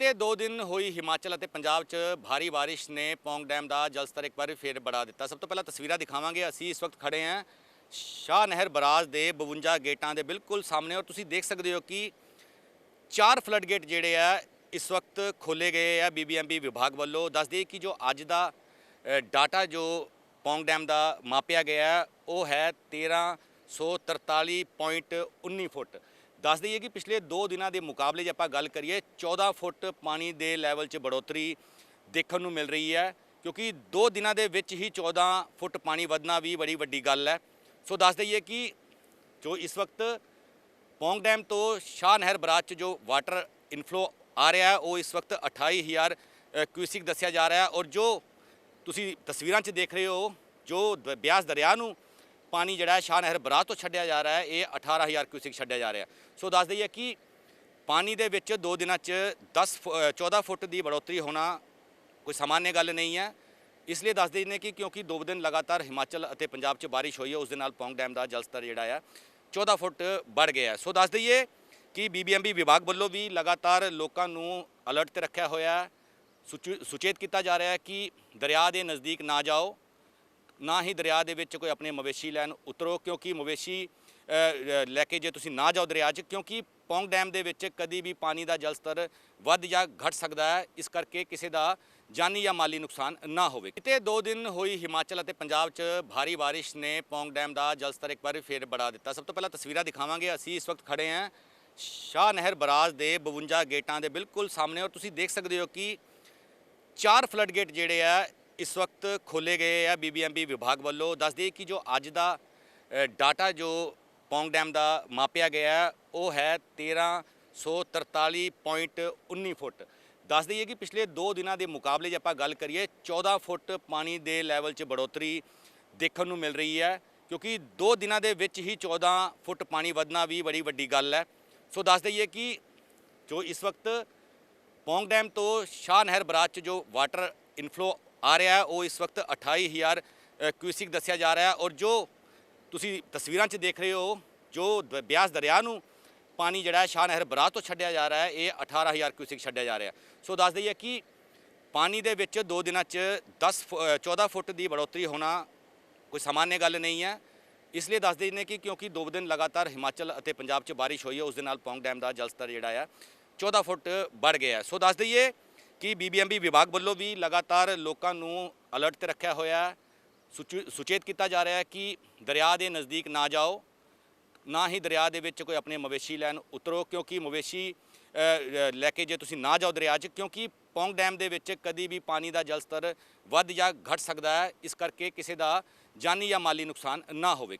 ਬੀਤੇ 2 ਦਿਨ ਹੋਈ ਹਿਮਾਚਲ ਅਤੇ ਪੰਜਾਬ 'ਚ ਭਾਰੀ ਬਾਰਿਸ਼ ਨੇ ਪੌਂਗ ਡੈਮ ਦਾ ਜਲਸਤਰ ਇੱਕ ਵਾਰ ਫੇਰ ਬੜਾ ਦਿੱਤਾ। ਸਭ ਤੋਂ ਪਹਿਲਾਂ ਤਸਵੀਰਾਂ ਦਿਖਾਵਾਂਗੇ। ਅਸੀਂ ਇਸ ਵਕਤ ਖੜੇ ਹਾਂ ਸ਼ਾਹ ਨਹਿਰ ਬਰਾਜ ਦੇ 52 ਗੇਟਾਂ ਦੇ ਬਿਲਕੁਲ ਸਾਹਮਣੇ ਔਰ ਤੁਸੀਂ ਦੇਖ ਸਕਦੇ ਹੋ ਕਿ ਚਾਰ ਫਲੱਡ ਗੇਟ ਜਿਹੜੇ ਆ ਇਸ ਵਕਤ ਖੋਲੇ ਗਏ ਆ ਬੀਬੀਐਮਬੀ ਵਿਭਾਗ ਵੱਲੋਂ। ਦੱਸ ਦਈਏ ਕਿ ਜੋ ਅੱਜ ਦਾ ਡਾਟਾ ਜੋ ਪੌਂਗ ਡੈਮ ਦਾ ਮਾਪਿਆ ਗਿਆ ਹੈ, ਉਹ ਹੈ 1343.19 ਫੁੱਟ। ਦੱਸ ਦਈਏ ਕਿ ਪਿਛਲੇ 2 ਦਿਨਾਂ ਦੇ ਮੁਕਾਬਲੇ ਜੇ ਆਪਾਂ ਗੱਲ ਕਰੀਏ 14 ਫੁੱਟ ਪਾਣੀ ਦੇ ਲੈਵਲ 'ਚ ਬੜੋਤਰੀ ਦੇਖਣ ਨੂੰ ਮਿਲ ਰਹੀ ਹੈ ਕਿਉਂਕਿ 2 ਦਿਨਾਂ ਦੇ ਵਿੱਚ ਹੀ 14 ਫੁੱਟ ਪਾਣੀ ਵਧਣਾ ਵੀ ਬੜੀ ਵੱਡੀ ਗੱਲ ਹੈ। ਸੋ ਦੱਸ ਦਈਏ ਕਿ ਜੋ ਇਸ ਵਕਤ ਪੌਂਗ ਡੈਮ ਤੋਂ ਸ਼ਾਹ ਨਹਿਰ ਬਰਾਜ 'ਚ ਜੋ ਵਾਟਰ ਇਨਫਲੋ ਆ ਰਿਹਾ ਉਹ ਇਸ ਵਕਤ 28000 ਅ, ਕਿਊਸਿਕ ਦੱਸਿਆ ਜਾ ਰਿਹਾ ਔਰ ਜੋ ਤੁਸੀਂ ਤਸਵੀਰਾਂ 'ਚ ਦੇਖ ਰਹੇ ਹੋ ਜੋ ਦ- ਬਿਆਸ ਦਰਿਆ ਨੂੰ ਪਾਣੀ ਜਿਹੜਾ ਹੈ ਸ਼ਾਹ ਨਹਿਰ ਬਰਾਜ ਤੋਂ ਛੱਡਿਆ ਜਾ ਰਿਹਾ ਹੈ ਇਹ 18000 ਕਿਊਸਿਕ ਛੱਡਿਆ ਜਾ ਰਿਹਾ ਸੋ ਦੱਸ ਦਈਏ ਕਿ ਪਾਣੀ ਦੇ ਵਿੱਚ 2 ਦਿਨਾਂ 'ਚ 10 ਫੁ- ਅ, 14 ਫੁੱਟ ਦੀ ਬੜੋਤਰੀ ਹੋਣਾ ਕੋਈ ਸਾਮਾਨਯ ਗੱਲ ਨਹੀਂ ਹੈ। ਇਸ ਲਈ ਦੱਸ ਦਿੰਦੇ ਕਿ ਕਿਉਂਕਿ ਦੋ ਦਿਨ ਲਗਾਤਾਰ ਹਿਮਾਚਲ ਅਤੇ ਪੰਜਾਬ 'ਚ ਬਾਰਿਸ਼ ਹੋਈ ਹੈ ਉਸ ਦੇ ਨਾਲ ਪੌਂਗ ਡੈਮ ਦਾ ਜਲਸਤਰ ਜਿਹੜਾ ਹੈ 14 ਫੁੱਟ ਵੱਧ ਗਿਆ ਸੋ ਦੱਸ ਦਈਏ ਕਿ ਬੀਬੀਐਮਬੀ ਵਿਭਾਗ ਵੱਲੋਂ ਵੀ ਲਗਾਤਾਰ ਲੋਕਾਂ ਨੂੰ ਅਲਰਟ ਤੇ ਰੱਖਿਆ ਹੋਇਆ ਹੈ। ਸੁਚੇਤ ਕੀਤਾ ਜਾ ਰਿਹਾ ਹੈ ਕਿ ਦਰਿਆ ਦੇ ਨਜ਼ਦੀਕ ਨਾ ਜਾਓ। ਨਾ ਹੀ ਦਰਿਆ ਦੇ ਵਿੱਚ ਕੋਈ ਆਪਣੇ ਮਵੇਸ਼ੀ ਲੈਣ ਉਤਰੋ, ਕਿਉਂਕਿ ਮਵੇਸ਼ੀ ਲੈ ਕੇ ਜੇ ਤੁਸੀਂ ਨਾ ਜਾਓ ਦਰਿਆ 'ਚ, ਕਿਉਂਕਿ ਪੌਂਗ ਡੈਮ ਦੇ ਵਿੱਚ ਕਦੀ ਵੀ ਪਾਣੀ ਦਾ ਜਲ ਸਤਰ ਵੱਧ ਜਾਂ ਘਟ ਸਕਦਾ ਹੈ, ਇਸ ਕਰਕੇ ਕਿਸੇ ਦਾ ਜਾਨੀ ਜਾਂ ਮਾਲੀ ਨੁਕਸਾਨ ਨਾ ਹੋਵੇ। ਕਿਤੇ 2 ਦਿਨ ਹੋਈ ਹਿਮਾਚਲ ਅਤੇ ਪੰਜਾਬ 'ਚ ਭਾਰੀ ਬਾਰਿਸ਼ ਨੇ ਪੌਂਗ ਡੈਮ ਦਾ ਜਲ ਸਤਰ ਇੱਕ ਵਾਰ ਫੇਰ ਬੜਾ ਦਿੱਤਾ। ਸਭ ਤੋਂ ਪਹਿਲਾਂ ਤਸਵੀਰਾਂ ਦਿਖਾਵਾਂਗੇ। ਅਸੀਂ ਇਸ ਵਕਤ ਖੜੇ ਹਾਂ ਸ਼ਾਹ ਨਹਿਰ ਬਰਾਜ ਦੇ 52 ਗੇਟਾਂ ਦੇ ਬਿਲਕੁਲ ਸਾਹਮਣੇ, ਔਰ ਤੁਸੀਂ ਦੇਖ ਸਕਦੇ ਹੋ ਕਿ ਚਾਰ ਫਲੱਡ ਗੇਟ ਜਿਹੜੇ ਆ ਇਸ ਵਕਤ ਖੋਲੇ ਗਏ ਆ ਬੀਬੀਐਮਬੀ ਵਿਭਾਗ ਵੱਲੋਂ। ਦੱਸ ਦਈਏ ਕਿ ਜੋ ਅੱਜ ਦਾ ਡਾਟਾ ਜੋ ਪੌਂਗ ਡੈਮ ਦਾ ਮਾਪਿਆ ਗਿਆ ਹੈ, ਉਹ ਹੈ 1343.19 ਫੁੱਟ। ਦੱਸ ਦਈਏ ਕਿ ਪਿਛਲੇ 2 ਦਿਨਾਂ ਦੇ ਮੁਕਾਬਲੇ ਜੇ ਆਪਾਂ ਗੱਲ ਕਰੀਏ 14 ਫੁੱਟ ਪਾਣੀ ਦੇ ਲੈਵਲ 'ਚ ਬੜੋਤਰੀ ਦੇਖਣ ਨੂੰ ਮਿਲ ਰਹੀ ਹੈ ਕਿਉਂਕਿ 2 ਦਿਨਾਂ ਦੇ ਵਿੱਚ ਹੀ 14 ਫੁੱਟ ਪਾਣੀ ਵਧਣਾ ਵੀ ਬੜੀ ਵੱਡੀ ਗੱਲ ਹੈ। ਸੋ ਦੱਸ ਦਈਏ ਕਿ ਜੋ ਇਸ ਵਕਤ ਪੌਂਗ ਡੈਮ ਤੋਂ ਸ਼ਾਹ ਨਹਿਰ ਬਰਾਜ 'ਚ ਜੋ ਵਾਟਰ ਇਨਫਲੋ ਆ ਰਿਹਾ ਹੈ। ਉਹ ਇਸ ਵਕਤ 28000 ਅ, ਕਿਊਸਿਕ ਦੱਸਿਆ ਜਾ ਰਿਹਾ ਹੈ ਔਰ ਜੋ ਤੁਸੀਂ ਤਸਵੀਰਾਂ 'ਚ ਦੇਖ ਰਹੇ ਹੋ ਜੋ ਦ- ਬਿਆਸ ਦਰਿਆ ਨੂੰ ਪਾਣੀ ਜਿਹੜਾ ਸ਼ਾਹ ਨਹਿਰ ਬਰਾਤ ਤੋਂ ਛੱਡਿਆ ਜਾ ਰਿਹਾ ਹੈ। ਇਹ 18000 ਕਿਊਸਿਕ ਛੱਡਿਆ ਜਾ ਰਿਹਾ ਸੋ ਦੱਸ ਦਈਏ ਕਿ ਪਾਣੀ ਦੇ ਵਿੱਚ 2 ਦਿਨਾਂ 'ਚ 10 ਫੁ- ਅ, 14 ਫੁੱਟ ਦੀ ਬੜੋਤਰੀ ਹੋਣਾ ਕੋਈ ਸਾਮਾਨਯ ਗੱਲ ਨਹੀਂ ਹੈ। ਇਸ ਲਈ ਦੱਸ ਦਿੰਦੇ ਕਿ ਕਿਉਂਕਿ ਦੋ ਦਿਨ ਲਗਾਤਾਰ ਹਿਮਾਚਲ ਅਤੇ ਪੰਜਾਬ 'ਚ ਬਾਰਿਸ਼ ਹੋਈ ਹੈ ਉਸ ਦੇ ਨਾਲ ਪੌਂਗ ਡੈਮ ਦਾ ਜਲਸਤਰ ਜਿਹੜਾ ਆ 14 ਫੁੱਟ ਵੱਧ ਗਿਆ ਸੋ ਦੱਸ ਦਈਏ ਕਿ ਬੀਬੀਐਮਬੀ ਵਿਭਾਗ ਵੱਲੋਂ ਵੀ ਲਗਾਤਾਰ ਲੋਕਾਂ ਨੂੰ ਅਲਰਟ ਤੇ ਰੱਖਿਆ ਹੋਇਆ ਹੈ। ਸੁਚੇਤ ਕੀਤਾ ਜਾ ਰਿਹਾ ਹੈ ਕਿ ਦਰਿਆ ਦੇ ਨਜ਼ਦੀਕ ਨਾ ਜਾਓ, ਨਾ ਹੀ ਦਰਿਆ ਦੇ ਵਿੱਚ ਕੋਈ ਆਪਣੇ ਮਵੇਸ਼ੀ ਲੈਣ ਉਤਰੋ, ਕਿਉਂਕਿ ਮਵੇਸ਼ੀ ਲੈ ਕੇ ਜੇ ਤੁਸੀਂ ਨਾ ਜਾਓ ਦਰਿਆ 'ਚ, ਕਿਉਂਕਿ ਪੌਂਗ ਡੈਮ ਦੇ ਵਿੱਚ ਕਦੀ ਵੀ ਪਾਣੀ ਦਾ ਜਲ ਸਤਰ ਵੱਧ ਜਾਂ ਘਟ ਸਕਦਾ ਹੈ। ਇਸ ਕਰਕੇ ਕਿਸੇ ਦਾ ਜਾਨੀ ਜਾਂ ਮਾਲੀ ਨੁਕਸਾਨ ਨਾ ਹੋਵੇ।